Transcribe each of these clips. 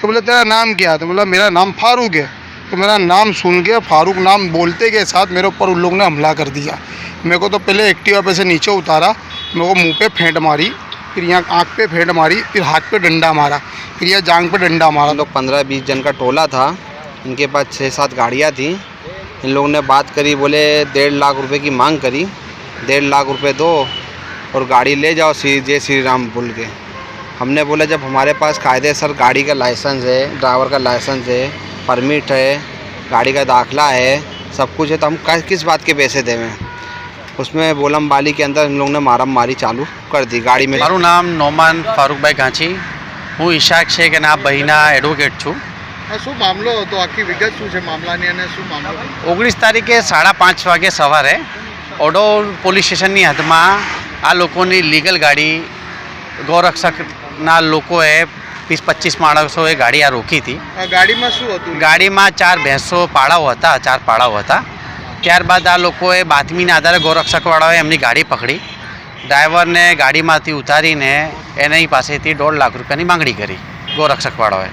तो बोले, तेरा नाम क्या तो बोला, मेरा नाम फारूक है। तो मेरा नाम सुन के, फारूक नाम बोलते के साथ मेरे ऊपर उन लोग ने हमला कर दिया। मेरे को तो पहले एक्टिवा पे से नीचे उतारा, मेरे को मुँह पे फेंट मारी, फिर यहाँ आँख पे फेंट मारी, फिर हाथ पे डंडा मारा, फिर यहाँ जांग पे डंडा मारा। लोग पंद्रह बीस जन का टोला था, इनके पास छः सात गाड़ियाँ थी। इन लोगों ने बात करी, बोले, डेढ़ लाख रुपये की मांग करी, डेढ़ लाख रुपये दो और गाड़ी ले जाओ श्री, जय श्री राम बोल के। हमने बोला जब हमारे पास कायदे सर गाड़ी का लाइसेंस है ड्राइवर का लाइसेंस है परमिट है गाड़ी का दाखला है सब कुछ है तो हम कै- किस बात के पैसे देवें उसमें बोलम बाली के अंदर इन लोगों ने मारम मारी चालू कर दी गाड़ी में મારું નામ નોમાન ફારૂકભાઈ ગાંચી હું ઈશાક શેખ અને આ ભાઈના એડવોકેટ છું આ શું મામલો હતો આખી વિગત શું છે મામલાની અને શું મામલો ઓગણીસ તારીખે સાડા પાંચ વાગે સવારે ઓડોર પોલીસ સ્ટેશનની હદમાં આ લોકોની લીગલ ગાડી ગૌરક્ષકના લોકોએ વીસ પચીસ માણસોએ ગાડી આ રોકી હતી. ગાડીમાં શું હતું? ગાડીમાં ચાર ભેંસો પાડાઓ હતા ચાર પાડાઓ હતા. ત્યારબાદ આ લોકોએ બાતમીના આધારે ગૌરક્ષકવાળાઓએ એમની ગાડી પકડી. ડ્રાઈવરને ગાડીમાંથી ઉતારીને એની પાસેથી દોઢ લાખ રૂપિયાની માંગણી કરી ગૌરક્ષકવાળાઓએ.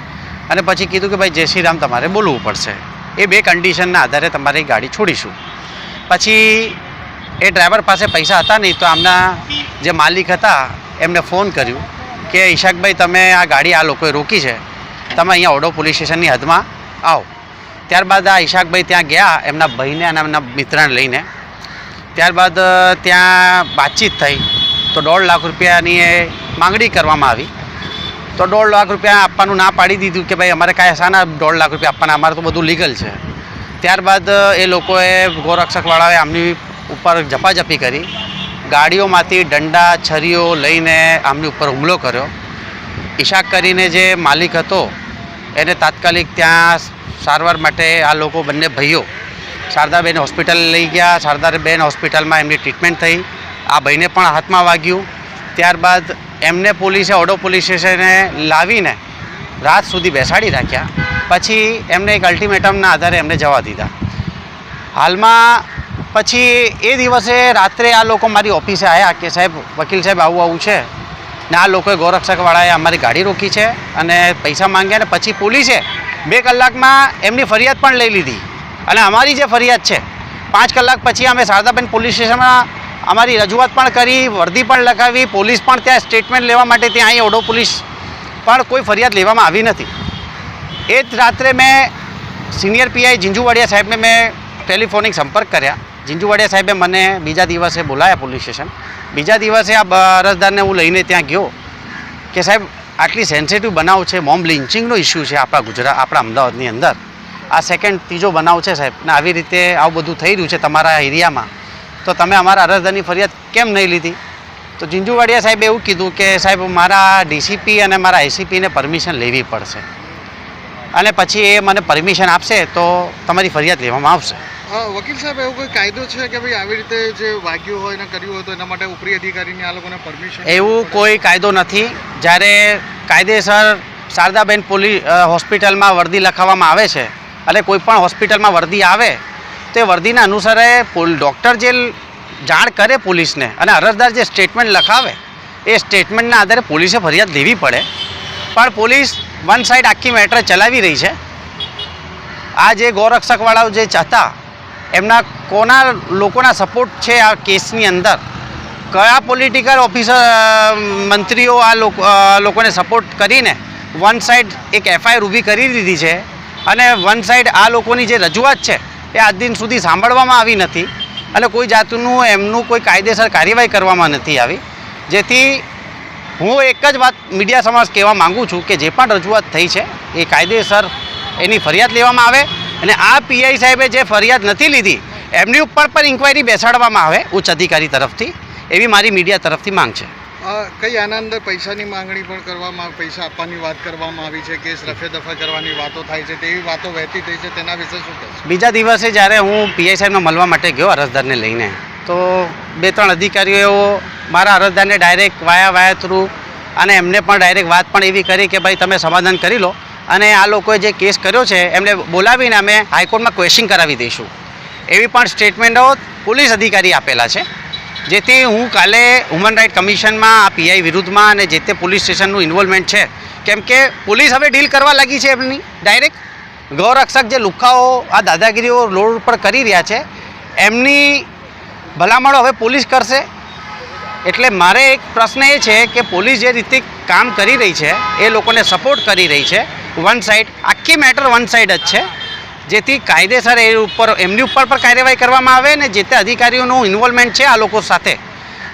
અને પછી કીધું કે ભાઈ જય શ્રી રામ તમારે બોલવું પડશે. એ બે કન્ડિશનના આધારે તમારી ગાડી છોડીશું. પછી એ ડ્રાઈવર પાસે પૈસા હતા નહીં તો આમના જે માલિક હતા એમને ફોન કર્યું. કે ઈશાકભાઈ, તમે આ ગાડી આ લોકોએ રોકી છે. તમે અહીંયા ઓડો પોલીસ સ્ટેશનની હદમાં આવો. ત્યારબાદ આ ઈશાકભાઈ ત્યાં ગયા, એમના ભાઈને અને એમના મિત્રને લઈને. ત્યારબાદ ત્યાં વાતચીત થઈ. તો દોઢ લાખ રૂપિયાની એ માંગણી કરવામાં આવી. તો દોઢ લાખ રૂપિયા આપવાનું ના પાડી દીધું કે ભાઈ, અમારે કાંઈ શાના દોઢ લાખ રૂપિયા આપવાના, અમારે તો બધું લીગલ છે. ત્યારબાદ એ લોકોએ ગોરક્ષકવાળાએ આમની ઉપર ઝપાઝપી કરી. ગાડીઓમાંથી દંડા છરીઓ લઈને આમની ઉપર હુમલો કર્યો. ઈશાક કરીને જે માલિક હતો, એને તાત્કાલિક ત્યાં સારવાર માટે આ લોકો બંને ભાઈઓ શારદાબેન હોસ્પિટલ લઈ ગયા. શારદાબેન હોસ્પિટલમાં એમની ટ્રીટમેન્ટ થઈ. આ ભાઈને પણ હાથમાં વાગ્યું. ત્યારબાદ એમને પોલીસે, ઓડો પોલીસ લાવીને રાત સુધી બેસાડી રાખ્યા. પછી એમને એક અલ્ટિમેટમના આધારે એમને જવા દીધા. હાલમાં પછી એ દિવસે રાત્રે આ લોકો મારી ઓફિસે આવ્યા કે સાહેબ, વકીલ સાહેબ આવું આવું છે. ને આ લોકોએ ગૌરક્ષકવાળાએ અમારી ગાડી રોકી છે અને પૈસા માંગ્યા ને પછી પોલીસે બે કલાકમાં એમની ફરિયાદ પણ લઈ લીધી. અને અમારી જે ફરિયાદ છે, પાંચ કલાક પછી અમે શારદાબેન પોલીસ સ્ટેશનમાં અમારી રજૂઆત પણ કરી, વર્દી પણ લખાવી પોલીસ પણ ત્યાં સ્ટેટમેન્ટ લેવા માટે ત્યાં અહીં ઓડો પોલીસ પણ કોઈ ફરિયાદ લેવામાં આવી નથી. એ જ રાત્રે મેં સિનિયર પીઆઈ જીંજુવાડિયા સાહેબને મેં ટેલિફોનિક સંપર્ક કર્યા. જીંજુવાડિયા સાહેબે મને બીજા દિવસે બોલાયા પોલીસ સ્ટેશન. બીજા દિવસે આ અરજદારને હું લઈને ત્યાં ગયો કે સાહેબ, આટલી સેન્સિટિવ બનાવ છે મોમ લિન્ચિંગનો ઇસ્યુ છે આપણા ગુજરાત, આપણા અમદાવાદની અંદર. આ સેકન્ડ ત્રીજો બનાવ છે સાહેબ. ને આવી રીતે આવું બધું થઈ રહ્યું છે તમારા એરિયામાં. તો તમે અમારા અરજદારની ફરિયાદ કેમ નહીં લીધી? તો જીંજુવાડિયા સાહેબે એવું કીધું કે સાહેબ, મારા ડીસીપી અને મારા આઈસીપીને પરમિશન લેવી પડશે. અને પછી એ મને પરમિશન આપશે તો તમારી ફરિયાદ લેવામાં આવશે. વકીલ સાહેબ એવો કોઈ કાયદો છે કે ભાઈ આવી રીતે જે વાગ્યું હોય ને કર્યું હોય તો એના માટે ઉપરી અધિકારીને આ લોકોને પરમિશન એવું કોઈ કાયદો નથી. જ્યારે કાયદેસર શારદાબેન પોલીસ હોસ્પિટલમાં વર્દી લખાવવામાં આવે છે અને કોઈ પણ હોસ્પિટલમાં વર્દી આવે તે વર્દીના અનુસારે ડૉક્ટર જે જાણ કરે પોલીસને અને અરજદાર જે સ્ટેટમેન્ટ લખાવે એ સ્ટેટમેન્ટના આધારે પોલીસે ફરિયાદ લેવી પડે. પણ પોલીસ વન સાઈડ આખી મેટર ચલાવી રહી છે. આ જે ગૌરક્ષકવાળાઓ જે હતા, એમના કોના લોકોના સપોર્ટ છે આ કેસની અંદર? કયા પોલિટિકલ ઓફિસર મંત્રીઓ આ લોકોને સપોર્ટ કરીને વન સાઈડ એક એફઆઈઆર ઊભી કરી દીધી છે? અને વન સાઈડ આ લોકોની જે રજૂઆત છે, એ આજ દિન સુધી સાંભળવામાં આવી નથી. અને કોઈ જાતનું એમનું કોઈ કાયદેસર કાર્યવાહી કરવામાં નથી આવી. જેથી હું એક જ વાત મીડિયા સમાજ કહેવા માગું છું કે જે પણ રજૂઆત થઈ છે એ કાયદેસર એની ફરિયાદ લેવામાં આવે અને આ પીઆઈ સાહેબે જે ફરિયાદ નથી લીધી એમની ઉપર પણ ઇન્ક્વાયરી બેસાડવામાં આવે ઉચ્ચ અધિકારી તરફથી. એવી મારી મીડિયા તરફથી માંગ છે. કઈ આના અંદર પૈસાની માંગણી પણ કરવામાં પૈસા આપવાની વાત કરવામાં આવી છે કેસ રફે દફા કરવાની વાતો થાય છે તેવી વાતો વહેતી થઈ છે તેના વિશે શું બીજા દિવસે જ્યારે હું પીઆઈ સાહેબને મળવા માટે ગયો અરજદારને લઈને તો બે ત્રણ અધિકારીઓ મારા અરજદારને ડાયરેક્ટ વાયા વાયા થ્રુ અને એમને પણ ડાયરેક્ટ વાત પણ એવી કરી કે ભાઈ તમે સમાધાન કરી લો. અને આ લોકોએ જે કેસ કર્યો છે, એમને બોલાવીને અમે હાઈકોર્ટમાં ક્વેશ્ચન કરાવી દઈશું. એવી પણ સ્ટેટમેન્ટો પોલીસ અધિકારી આપેલા છે. જેથી હું કાલે હ્યુમન રાઇટ કમિશનમાં આ પીઆઈ વિરુદ્ધમાં અને જે તે પોલીસ સ્ટેશનનું ઇન્વોલ્વમેન્ટ છે, કેમ કે પોલીસ હવે ડીલ કરવા લાગી છે એમની ડાયરેક્ટ ગૌરક્ષક જે લુખાઓ આ દાદાગીરીઓ રોડ ઉપર કરી રહ્યા છે, એમની ભલામણો હવે પોલીસ કરશે. એટલે મારે એક પ્રશ્ન એ છે કે પોલીસ જે રીતે કામ કરી રહી છે, એ લોકોને સપોર્ટ કરી રહી છે વન સાઈડ આખી મેટર વન સાઈડ જ છે. જેથી કાયદેસર એ ઉપર, એમની ઉપર પણ કાર્યવાહી કરવામાં આવે ને જે તે અધિકારીઓનું ઇન્વોલ્વમેન્ટ છે આ લોકો સાથે.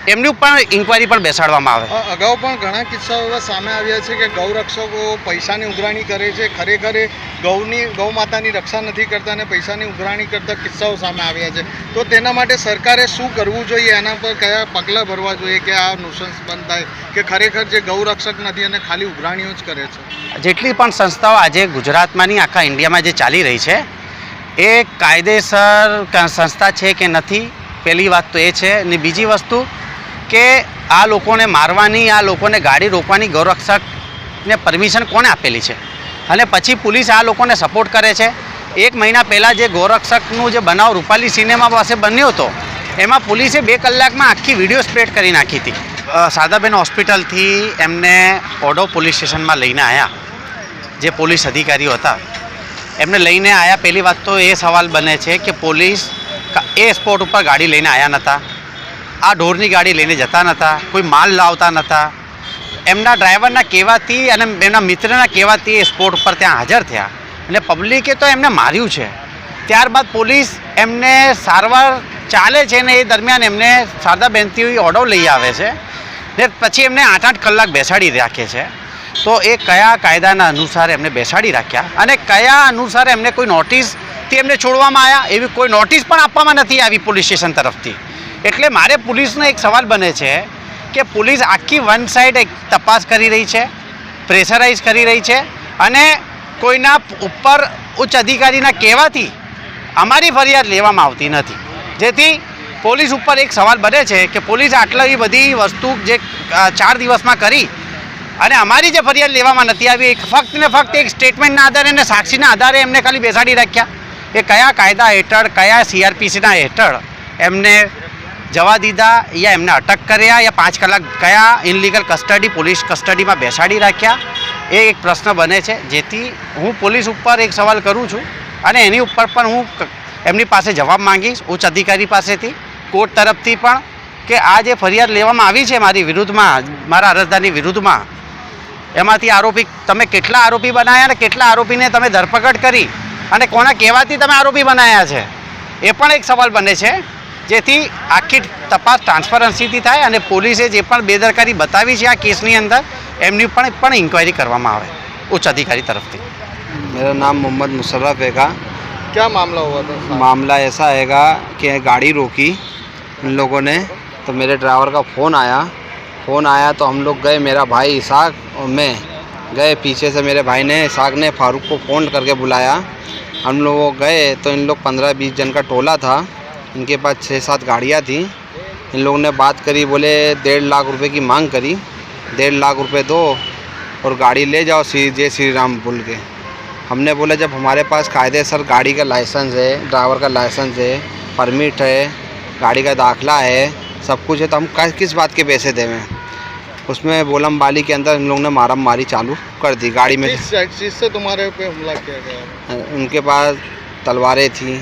એમની ઉપર ઇન્કવાયરી પણ બેસાડવામાં આવે. અગાઉ પણ ઘણા કિસ્સાઓ એવા સામે આવ્યા છે કે ગૌરક્ષકો પૈસાની ઉઘરાણી કરે છે. ખરેખર ગૌની ગૌ માતાની રક્ષા નથી કરતા અને પૈસાની ઉઘરાણી કરતા કિસ્સાઓ સામે આવ્યા છે. તો તેના માટે સરકારે શું કરવું જોઈએ? એના પર કયા પગલાં ભરવા જોઈએ કે આ નુસન્સ બંધ થાય? કે ખરેખર જે ગૌરક્ષક નથી અને ખાલી ઉઘરાણીઓ જ કરે છે? જેટલી પણ સંસ્થાઓ આજે ગુજરાતમાંની આખા ઇન્ડિયામાં જે ચાલી રહી છે એ કાયદેસર સંસ્થા છે કે નથી? પહેલી વાત તો એ છે. અને બીજી વસ્તુ કે આ લોકોને મારવાની, આ લોકોને ગાડી રોકવાની ગૌરક્ષકને પરમિશન કોણે આપેલી છે? અને પછી પોલીસ આ લોકોને સપોર્ટ કરે છે? એક મહિના પહેલાં જે ગૌરક્ષકનું જે બનાવ રૂપાલી સિનેમા પાસે બન્યો હતો, એમાં પોલીસે બે કલાકમાં આખી વીડિયો સ્પ્રેડ કરી નાખી હતી. સાદાબેન હોસ્પિટલથી એમને ઓડો પોલીસ સ્ટેશનમાં લઈને આવ્યા જે પોલીસ અધિકારીઓ હતા. એમને લઈને આવ્યા પહેલી વાત તો એ સવાલ બને છે કે પોલીસ એ સ્પોટ ઉપર ગાડી લઈને આવ્યા નહોતા આ ઢોરની ગાડી લઈને જતા નહોતા કોઈ માલ લાવતા નહોતા એમના ડ્રાઈવરના કહેવાથી અને એમના મિત્રના કહેવાથી એ સ્પોટ ઉપર ત્યાં હાજર થયા. અને પબ્લિકે તો એમને માર્યું છે. ત્યારબાદ પોલીસ એમને સારવાર ચાલે છે ને એ દરમિયાન એમને શારદાબેનથી ઓર્ડર લઈ આવે છે. ને પછી એમને આઠ આઠ કલાક બેસાડી રાખે છે. તો એ કયા કાયદાના અનુસાર એમને બેસાડી રાખ્યા અને કયા અનુસાર એમને કોઈ નોટિસથી એમને છોડવામાં આવ્યા? એવી કોઈ નોટિસ પણ આપવામાં નથી આવી પોલીસ સ્ટેશન તરફથી. એટલે મારે પોલીસનો એક સવાલ બને છે કે પોલીસ આખી વન સાઈડ એક તપાસ કરી રહી છે પ્રેશરાઇઝ કરી રહી છે અને કોઈના ઉપર ઉચ્ચ અધિકારીના કહેવાથી અમારી ફરિયાદ લેવામાં આવતી નથી. જેથી પોલીસ ઉપર એક સવાલ બને છે કે પોલીસ આટલી બધી વસ્તુ જે ચાર દિવસમાં કરી અને અમારી જે ફરિયાદ લેવામાં નથી આવી, એક ફક્ત ને ફક્ત એક સ્ટેટમેન્ટના આધારે અને સાક્ષીના આધારે એમને ખાલી બેસાડી રાખ્યા. એ કયા કાયદા હેઠળ, કયા સીઆરપીસીના હેઠળ એમને જવા દીધા યા એમને અટક કર્યા યા પાંચ કલાક કયા ઇનલીગલ કસ્ટડી પોલીસ કસ્ટડીમાં બેસાડી રાખ્યા? એ એક પ્રશ્ન બને છે. જેથી હું પોલીસ ઉપર એક સવાલ કરું છું અને એની ઉપર પણ હું એમની પાસે જવાબ માંગીશ ઉચ્ચ અધિકારી પાસેથી, કોર્ટ તરફથી પણ કે આ જે ફરિયાદ લેવામાં આવી છે મારી વિરુદ્ધમાં, મારા અરજદારની વિરુદ્ધમાં, એમાંથી આરોપી, તમે કેટલા આરોપી બનાવ્યા અને કેટલા આરોપીને તમે ધરપકડ કરી અને કોના કહેવાથી તમે આરોપી બનાવ્યા છે? એ પણ એક સવાલ બને છે. જેથી આખી तपास ટ્રાન્સપરન્સીથી थी અને पुलिस જે बेदरकारी બેદરકારી બતાવી आ આ अंदर અંદર इंक्वायरी પણ उच्च अधिकारी तरफ़ આવે मेरा नाम मोहम्मद मुशर्रफ है क्या मामला हुआ था मामला ऐसा हैगा कि गाड़ी रोकी उन लोगों ने तो मेरे ड्राइवर का फ़ोन आया। फ़ोन आया तो हम लोग गए मेरा भाई इसाक और मैं गए पीछे से मेरे भाई ने इसाक ने फारूक को फ़ोन करके बुलाया। हम लोग गए तो इन लोग पंद्रह बीस जन का टोला था। इनके पास छः सात गाड़ियाँ थी। इन लोगों ने बात करी बोले डेढ़ लाख रुपए की मांग करी। डेढ़ लाख रुपए दो और गाड़ी ले जाओ श्री जय श्री राम बोल के। हमने बोला जब हमारे पास कायदे सर गाड़ी का लाइसेंस है ड्राइवर का लाइसेंस है परमिट है गाड़ी का दाखला है सब कुछ है तो हम किस बात के पैसे देवें उसमें बोलम बाली के अंदर इन लोगों ने मारम मारी चालू कर दी गाड़ी में। किस चीज़ से तुम्हारे पे हमला किया गया? उनके पास तलवारें थी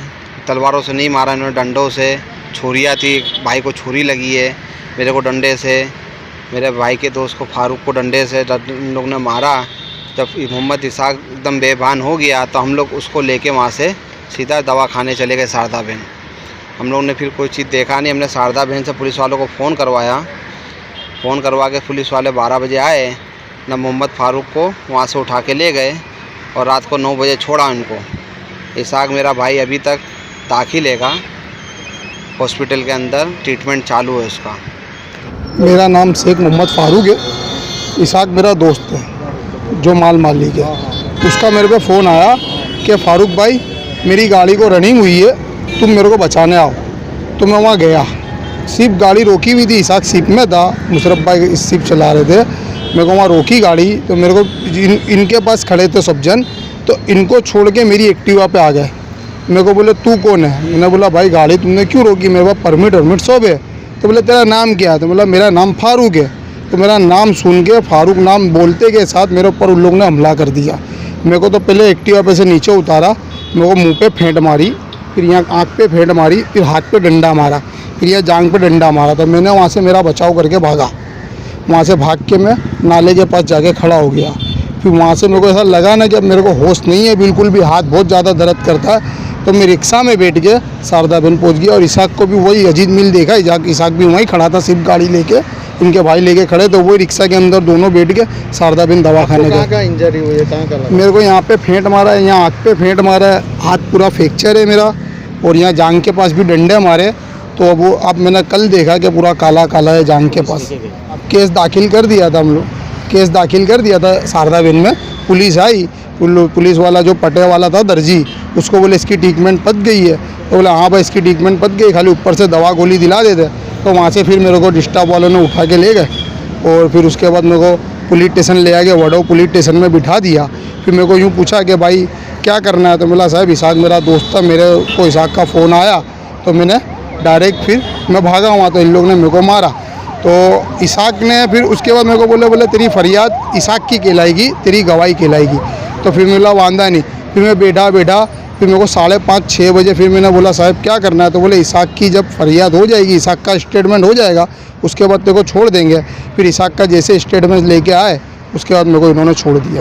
तलवारों से नहीं मारा, इन्होंने डंडों से छुरियाँ थी, भाई को छुरी लगी है मेरे को डंडे से। मेरे भाई के दोस्त को, फारूक को डंडे से इन लोग ने मारा। जब मोहम्मद इसाक एकदम बेभान हो गया तो हम लोग उसको लेके वहाँ से सीधा दवा खाने चले गए शारदा बहन हम लोग ने फिर कोई चीज़ देखा नहीं, हमने शारदा बहन से पुलिस वालों को फ़ोन करवाया। फ़ोन करवा के पुलिस वाले बारह बजे आए, न मोहम्मद फारूक को वहाँ से उठा के ले गए और रात को नौ बजे छोड़ा उनको इसाक मेरा भाई अभी तक दाखिल हैगा हॉस्पिटल के अंदर ट्रीटमेंट चालू है उसका मेरा नाम शेख मोहम्मद फारूक है। इसाक मेरा दोस्त है जो माल मालिक है। उसका मेरे पे फ़ोन आया कि फारूक भाई मेरी गाड़ी को रनिंग हुई है तुम मेरे को बचाने आओ। तो मैं वहाँ गया। सिर्फ़ गाड़ी रोकी हुई थी इसाक सिप में था। मुशरफ भाई सिप चला रहे थे। मेरे को वहाँ रोकी गाड़ी तो मेरे को इन, इनके पास खड़े थे सब जन। तो इनको छोड़ के मेरी एक्टिवा पे आ गए। मेरे को बोले, तू कौन है? मैंने बोला, भाई, गाड़ी तुमने क्यों रोकी? मेरे पास परमिट वर्मिट सब है। तो बोले, तेरा नाम क्या है? तो बोला, मेरा नाम फारूक है। तो मेरा नाम सुन के, फारूक नाम बोलते के साथ मेरे ऊपर उन लोग ने हमला कर दिया। मेरे को तो पहले एक्टिवा पे से नीचे उतारा, मेरे को मुँह पे फेंट मारी, फिर यहाँ आँख पे फेंट मारी, फिर हाथ पे डंडा मारा, फिर यहाँ जांग पे डंडा मारा। तो मैंने वहाँ से मेरा बचाव करके भागा। वहाँ से भाग के मैं नाले के पास जाके खड़ा हो गया। फिर वहाँ से मेरे को ऐसा लगा ना कि अब मेरे को होश नहीं है, बिल्कुल भी हाथ बहुत ज़्यादा दर्द करता है। तो मैं रिक्शा में बैठ के शारदा बहन पहुँच गया और इसाक को भी वही अजीत मिल देखा इजाक इसाक भी वहीं खड़ा था सिर्फ़ गाड़ी लेके इनके भाई लेके खड़े तो वही रिक्शा के अंदर दोनों बैठ के शारदा बहन दवाखाने गए। का इंजरी हुई है कहाँ का मेरे को यहाँ पे फेंट मारा है यहाँ आँख पे फेंट मारा है हाथ पूरा फ्रैक्चर है मेरा और यहाँ जांग के पास भी डंडे मारे तो अब वो अब मैंने कल देखा कि पूरा काला काला है जांग के पास। केस दाखिल कर दिया था हम लोग। केस दाखिल कर दिया था शारदा बेन में पुलिस आई पुलिस वाला जो पटे वाला था दर्जी उसको बोले, इसकी ट्रीटमेंट पत गई है। तो बोला हाँ भाई, इसकी ट्रीटमेंट पत गई, खाली ऊपर से दवा गोली दिला देते तो वहाँ से फिर मेरे को डिस्टर्ब वालों ने उठा के ले गए और फिर उसके बाद मेरे को पुलिस स्टेशन ले आ गए वडो पुलिस स्टेशन में बिठा दिया। फिर मेरे को यूँ पूछा कि, भाई, क्या करना है? तो बोला, साहब इसाक मेरा दोस्त था, मेरे को इसाक का फ़ोन आया। तो मैंने डायरेक्ट फिर मैं भागा वहाँ तो इन लोग ने मेरे को मारा। तो इसाक ने फिर उसके बाद मेरे को बोले बोले, तेरी फरियाद इसाक की कहलाएगी, तेरी गवाही कहलाएगी। तो फिर मैं बोला वांदा नहीं। फिर मैं बैठा बैठा फिर मेरे को साढ़े पाँच छः बजे फिर मैंने बोला, साहब, क्या करना है? तो बोले, इसाक की जब फरियाद हो जाएगी, इसाक का स्टेटमेंट हो जाएगा, उसके बाद तेरे को छोड़ देंगे। फिर इसाक का जैसे स्टेटमेंट लेके आए, उसके बाद मेरे को इन्होंने छोड़ दिया।